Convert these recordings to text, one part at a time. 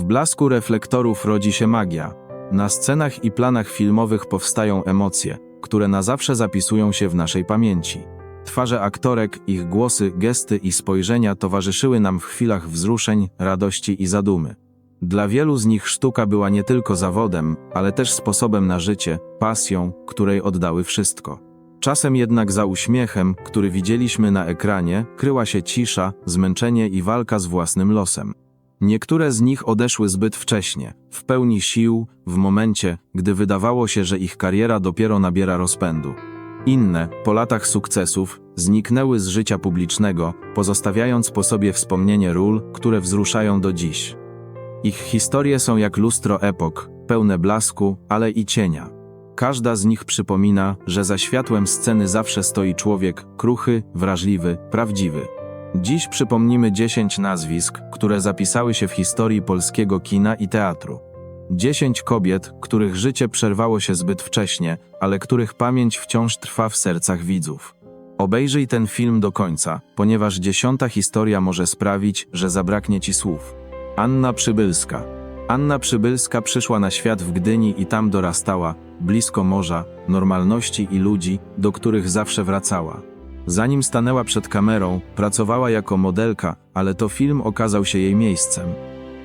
W blasku reflektorów rodzi się magia. Na scenach i planach filmowych powstają emocje, które na zawsze zapisują się w naszej pamięci. Twarze aktorek, ich głosy, gesty i spojrzenia towarzyszyły nam w chwilach wzruszeń, radości i zadumy. Dla wielu z nich sztuka była nie tylko zawodem, ale też sposobem na życie, pasją, której oddały wszystko. Czasem jednak za uśmiechem, który widzieliśmy na ekranie, kryła się cisza, zmęczenie i walka z własnym losem. Niektóre z nich odeszły zbyt wcześnie, w pełni sił, w momencie, gdy wydawało się, że ich kariera dopiero nabiera rozpędu. Inne, po latach sukcesów, zniknęły z życia publicznego, pozostawiając po sobie wspomnienie ról, które wzruszają do dziś. Ich historie są jak lustro epok, pełne blasku, ale i cienia. Każda z nich przypomina, że za światłem sceny zawsze stoi człowiek kruchy, wrażliwy, prawdziwy. Dziś przypomnimy 10 nazwisk, które zapisały się w historii polskiego kina i teatru. 10 kobiet, których życie przerwało się zbyt wcześnie, ale których pamięć wciąż trwa w sercach widzów. Obejrzyj ten film do końca, ponieważ dziesiąta historia może sprawić, że zabraknie ci słów. Anna Przybylska. Anna Przybylska przyszła na świat w Gdyni i tam dorastała, blisko morza, normalności i ludzi, do których zawsze wracała. Zanim stanęła przed kamerą, pracowała jako modelka, ale to film okazał się jej miejscem.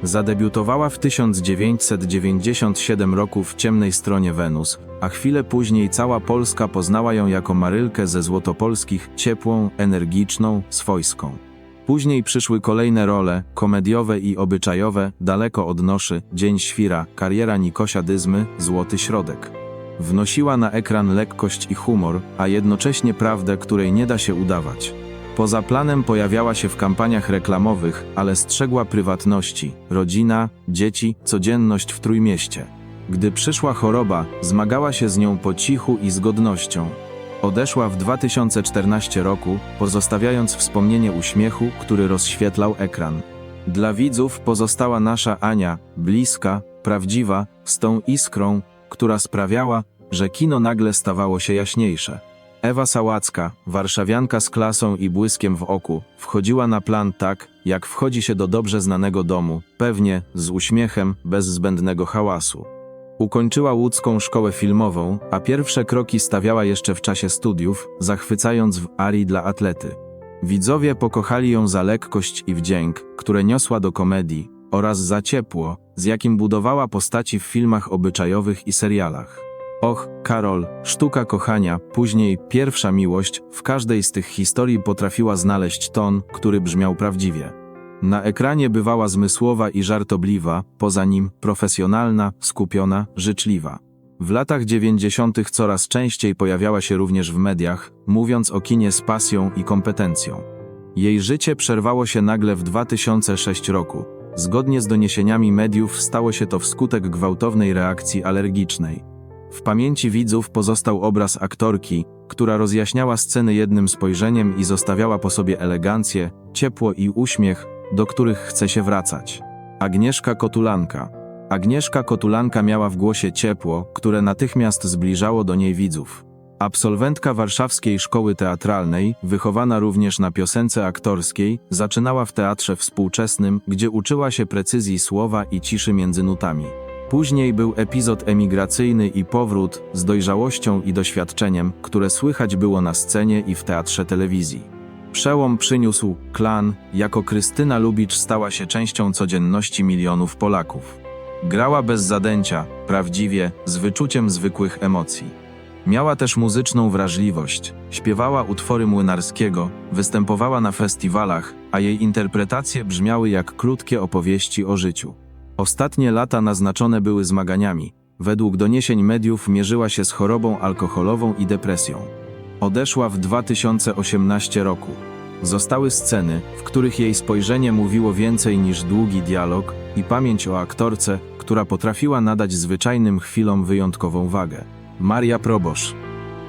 Zadebiutowała w 1997 roku w Ciemnej Stronie Wenus, a chwilę później cała Polska poznała ją jako Marylkę ze Złotopolskich, ciepłą, energiczną, swojską. Później przyszły kolejne role, komediowe i obyczajowe, daleko od noszy, Dzień Świra, kariera Nikosia Dyzmy, Złoty Środek. Wnosiła na ekran lekkość i humor, a jednocześnie prawdę, której nie da się udawać. Poza planem pojawiała się w kampaniach reklamowych, ale strzegła prywatności, rodzina, dzieci, codzienność w Trójmieście. Gdy przyszła choroba, zmagała się z nią po cichu i z godnością. Odeszła w 2014 roku, pozostawiając wspomnienie uśmiechu, który rozświetlał ekran. Dla widzów pozostała nasza Ania, bliska, prawdziwa, z tą iskrą, która sprawiała, że kino nagle stawało się jaśniejsze. Ewa Sałacka, warszawianka z klasą i błyskiem w oku, wchodziła na plan tak, jak wchodzi się do dobrze znanego domu, pewnie, z uśmiechem, bez zbędnego hałasu. Ukończyła łódzką szkołę filmową, a pierwsze kroki stawiała jeszcze w czasie studiów, zachwycając w arii dla atlety. Widzowie pokochali ją za lekkość i wdzięk, które niosła do komedii, oraz za ciepło, z jakim budowała postaci w filmach obyczajowych i serialach. Och, Karol, sztuka kochania, później pierwsza miłość, w każdej z tych historii potrafiła znaleźć ton, który brzmiał prawdziwie. Na ekranie bywała zmysłowa i żartobliwa, poza nim profesjonalna, skupiona, życzliwa. W latach 90. coraz częściej pojawiała się również w mediach, mówiąc o kinie z pasją i kompetencją. Jej życie przerwało się nagle w 2006 roku. Zgodnie z doniesieniami mediów stało się to wskutek gwałtownej reakcji alergicznej. W pamięci widzów pozostał obraz aktorki, która rozjaśniała sceny jednym spojrzeniem i zostawiała po sobie elegancję, ciepło i uśmiech, do których chce się wracać. Agnieszka Kotulanka. Agnieszka Kotulanka miała w głosie ciepło, które natychmiast zbliżało do niej widzów. Absolwentka Warszawskiej Szkoły Teatralnej, wychowana również na piosence aktorskiej, zaczynała w teatrze współczesnym, gdzie uczyła się precyzji słowa i ciszy między nutami. Później był epizod emigracyjny i powrót z dojrzałością i doświadczeniem, które słychać było na scenie i w teatrze telewizji. Przełom przyniósł klan, jako Krystyna Lubicz stała się częścią codzienności milionów Polaków. Grała bez zadęcia, prawdziwie, z wyczuciem zwykłych emocji. Miała też muzyczną wrażliwość, śpiewała utwory Młynarskiego, występowała na festiwalach, a jej interpretacje brzmiały jak krótkie opowieści o życiu. Ostatnie lata naznaczone były zmaganiami. Według doniesień mediów mierzyła się z chorobą alkoholową i depresją. Odeszła w 2018 roku. Zostały sceny, w których jej spojrzenie mówiło więcej niż długi dialog i pamięć o aktorce, która potrafiła nadać zwyczajnym chwilom wyjątkową wagę. Maria Probosz.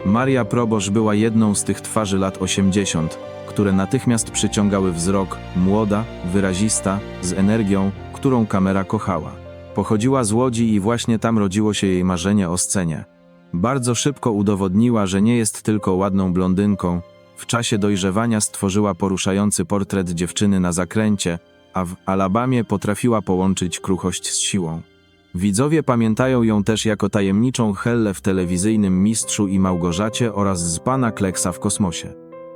Maria Probosz była jedną z tych twarzy lat 80, które natychmiast przyciągały wzrok, młoda, wyrazista, z energią, którą kamera kochała. Pochodziła z Łodzi i właśnie tam rodziło się jej marzenie o scenie. Bardzo szybko udowodniła, że nie jest tylko ładną blondynką. W czasie dojrzewania stworzyła poruszający portret dziewczyny na zakręcie, a w Alabamie potrafiła połączyć kruchość z siłą. Widzowie pamiętają ją też jako tajemniczą Hellę w telewizyjnym Mistrzu i Małgorzacie oraz z Pana Kleksa w kosmosie.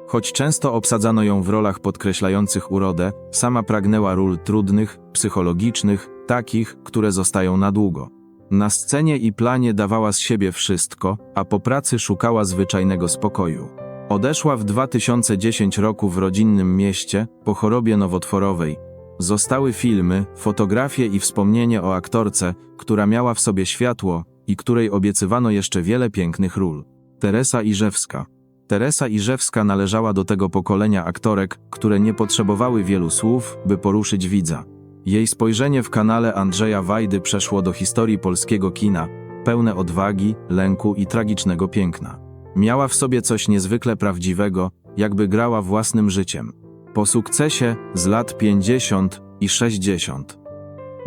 Choć często obsadzano ją w rolach podkreślających urodę, sama pragnęła ról trudnych, psychologicznych, takich, które zostają na długo. Na scenie i planie dawała z siebie wszystko, a po pracy szukała zwyczajnego spokoju. Odeszła w 2010 roku w rodzinnym mieście po chorobie nowotworowej. Zostały filmy, fotografie i wspomnienie o aktorce, która miała w sobie światło i której obiecywano jeszcze wiele pięknych ról. Teresa Irzewska. Teresa Irzewska należała do tego pokolenia aktorek, które nie potrzebowały wielu słów, by poruszyć widza. Jej spojrzenie w kanale Andrzeja Wajdy przeszło do historii polskiego kina, pełne odwagi, lęku i tragicznego piękna. Miała w sobie coś niezwykle prawdziwego, jakby grała własnym życiem. Po sukcesie z lat 50 i 60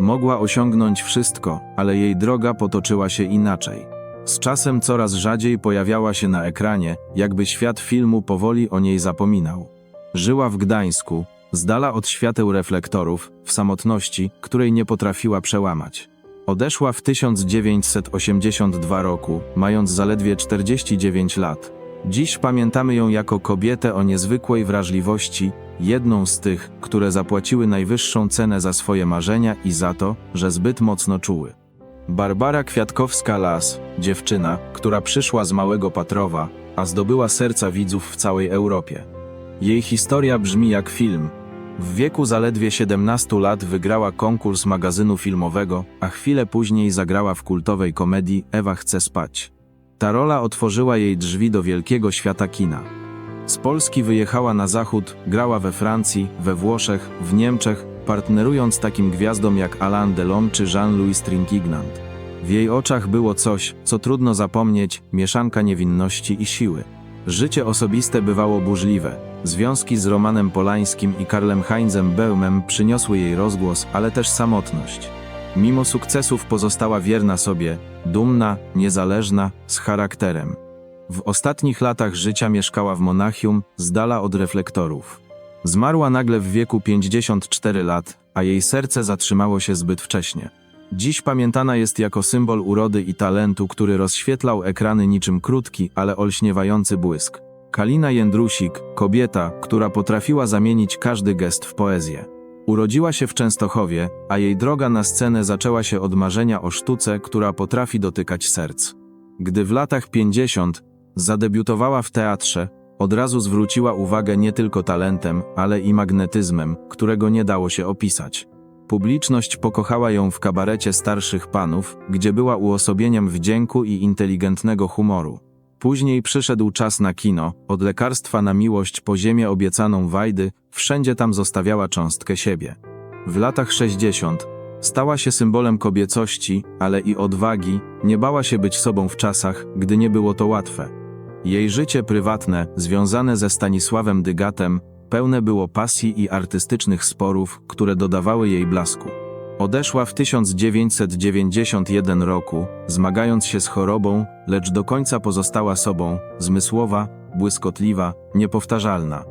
mogła osiągnąć wszystko, ale jej droga potoczyła się inaczej. Z czasem coraz rzadziej pojawiała się na ekranie, jakby świat filmu powoli o niej zapominał. Żyła w Gdańsku, z dala od świateł reflektorów, w samotności, której nie potrafiła przełamać. Odeszła w 1982 roku, mając zaledwie 49 lat. Dziś pamiętamy ją jako kobietę o niezwykłej wrażliwości, jedną z tych, które zapłaciły najwyższą cenę za swoje marzenia i za to, że zbyt mocno czuły. Barbara Kwiatkowska-Las, dziewczyna, która przyszła z małego Patrowa, a zdobyła serca widzów w całej Europie. Jej historia brzmi jak film. W wieku zaledwie 17 lat wygrała konkurs magazynu filmowego, a chwilę później zagrała w kultowej komedii Ewa chce spać. Ta rola otworzyła jej drzwi do wielkiego świata kina. Z Polski wyjechała na zachód, grała we Francji, we Włoszech, w Niemczech, partnerując takim gwiazdom jak Alain Delon czy Jean-Louis Trintignant. W jej oczach było coś, co trudno zapomnieć, mieszanka niewinności i siły. Życie osobiste bywało burzliwe. Związki z Romanem Polańskim i Karlem Heinzem Beumem przyniosły jej rozgłos, ale też samotność. Mimo sukcesów pozostała wierna sobie, dumna, niezależna, z charakterem. W ostatnich latach życia mieszkała w Monachium, z dala od reflektorów. Zmarła nagle w wieku 54 lat, a jej serce zatrzymało się zbyt wcześnie. Dziś pamiętana jest jako symbol urody i talentu, który rozświetlał ekrany niczym krótki, ale olśniewający błysk. Kalina Jędrusik, kobieta, która potrafiła zamienić każdy gest w poezję. Urodziła się w Częstochowie, a jej droga na scenę zaczęła się od marzenia o sztuce, która potrafi dotykać serc. Gdy w latach 50 zadebiutowała w teatrze, od razu zwróciła uwagę nie tylko talentem, ale i magnetyzmem, którego nie dało się opisać. Publiczność pokochała ją w kabarecie starszych panów, gdzie była uosobieniem wdzięku i inteligentnego humoru. Później przyszedł czas na kino, od lekarstwa na miłość po ziemię obiecaną Wajdy, wszędzie tam zostawiała cząstkę siebie. W latach 60 stała się symbolem kobiecości, ale i odwagi, nie bała się być sobą w czasach, gdy nie było to łatwe. Jej życie prywatne, związane ze Stanisławem Dygatem, pełne było pasji i artystycznych sporów, które dodawały jej blasku. Odeszła w 1991 roku, zmagając się z chorobą, lecz do końca pozostała sobą, zmysłowa, błyskotliwa, niepowtarzalna.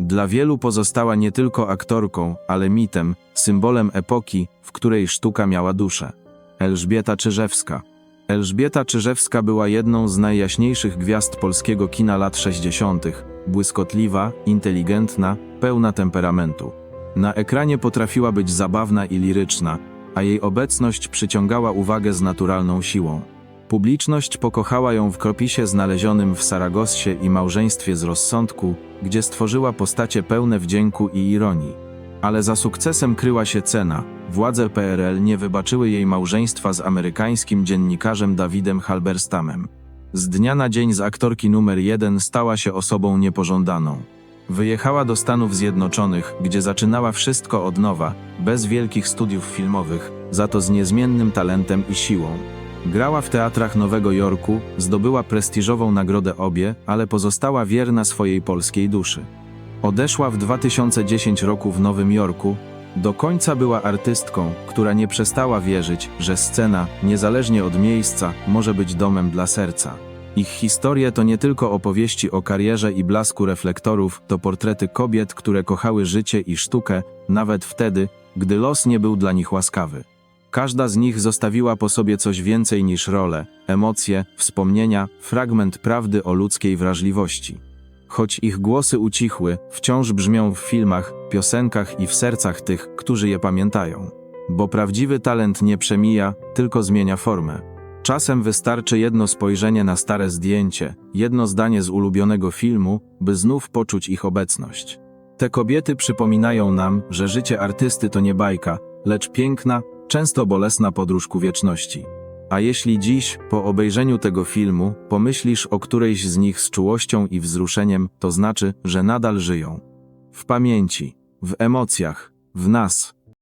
Dla wielu pozostała nie tylko aktorką, ale mitem, symbolem epoki, w której sztuka miała duszę. Elżbieta Czyżewska. Elżbieta Czyżewska była jedną z najjaśniejszych gwiazd polskiego kina lat 60., błyskotliwa, inteligentna, pełna temperamentu. Na ekranie potrafiła być zabawna i liryczna, a jej obecność przyciągała uwagę z naturalną siłą. Publiczność pokochała ją w kropisie znalezionym w Saragossie i małżeństwie z rozsądku, gdzie stworzyła postacie pełne wdzięku i ironii. Ale za sukcesem kryła się cena. Władze PRL nie wybaczyły jej małżeństwa z amerykańskim dziennikarzem Davidem Halberstamem. Z dnia na dzień z aktorki numer jeden stała się osobą niepożądaną. Wyjechała do Stanów Zjednoczonych, gdzie zaczynała wszystko od nowa, bez wielkich studiów filmowych, za to z niezmiennym talentem i siłą. Grała w teatrach Nowego Jorku, zdobyła prestiżową nagrodę obie, ale pozostała wierna swojej polskiej duszy. Odeszła w 2010 roku w Nowym Jorku. Do końca była artystką, która nie przestała wierzyć, że scena, niezależnie od miejsca, może być domem dla serca. Ich historie to nie tylko opowieści o karierze i blasku reflektorów, to portrety kobiet, które kochały życie i sztukę, nawet wtedy, gdy los nie był dla nich łaskawy. Każda z nich zostawiła po sobie coś więcej niż role, emocje, wspomnienia, fragment prawdy o ludzkiej wrażliwości. Choć ich głosy ucichły, wciąż brzmią w filmach, piosenkach i w sercach tych, którzy je pamiętają. Bo prawdziwy talent nie przemija, tylko zmienia formę. Czasem wystarczy jedno spojrzenie na stare zdjęcie, jedno zdanie z ulubionego filmu, by znów poczuć ich obecność. Te kobiety przypominają nam, że życie artysty to nie bajka, lecz piękna, często bolesna podróż ku wieczności. A jeśli dziś, po obejrzeniu tego filmu, pomyślisz o którejś z nich z czułością i wzruszeniem, to znaczy, że nadal żyją. W pamięci, w emocjach, w nas,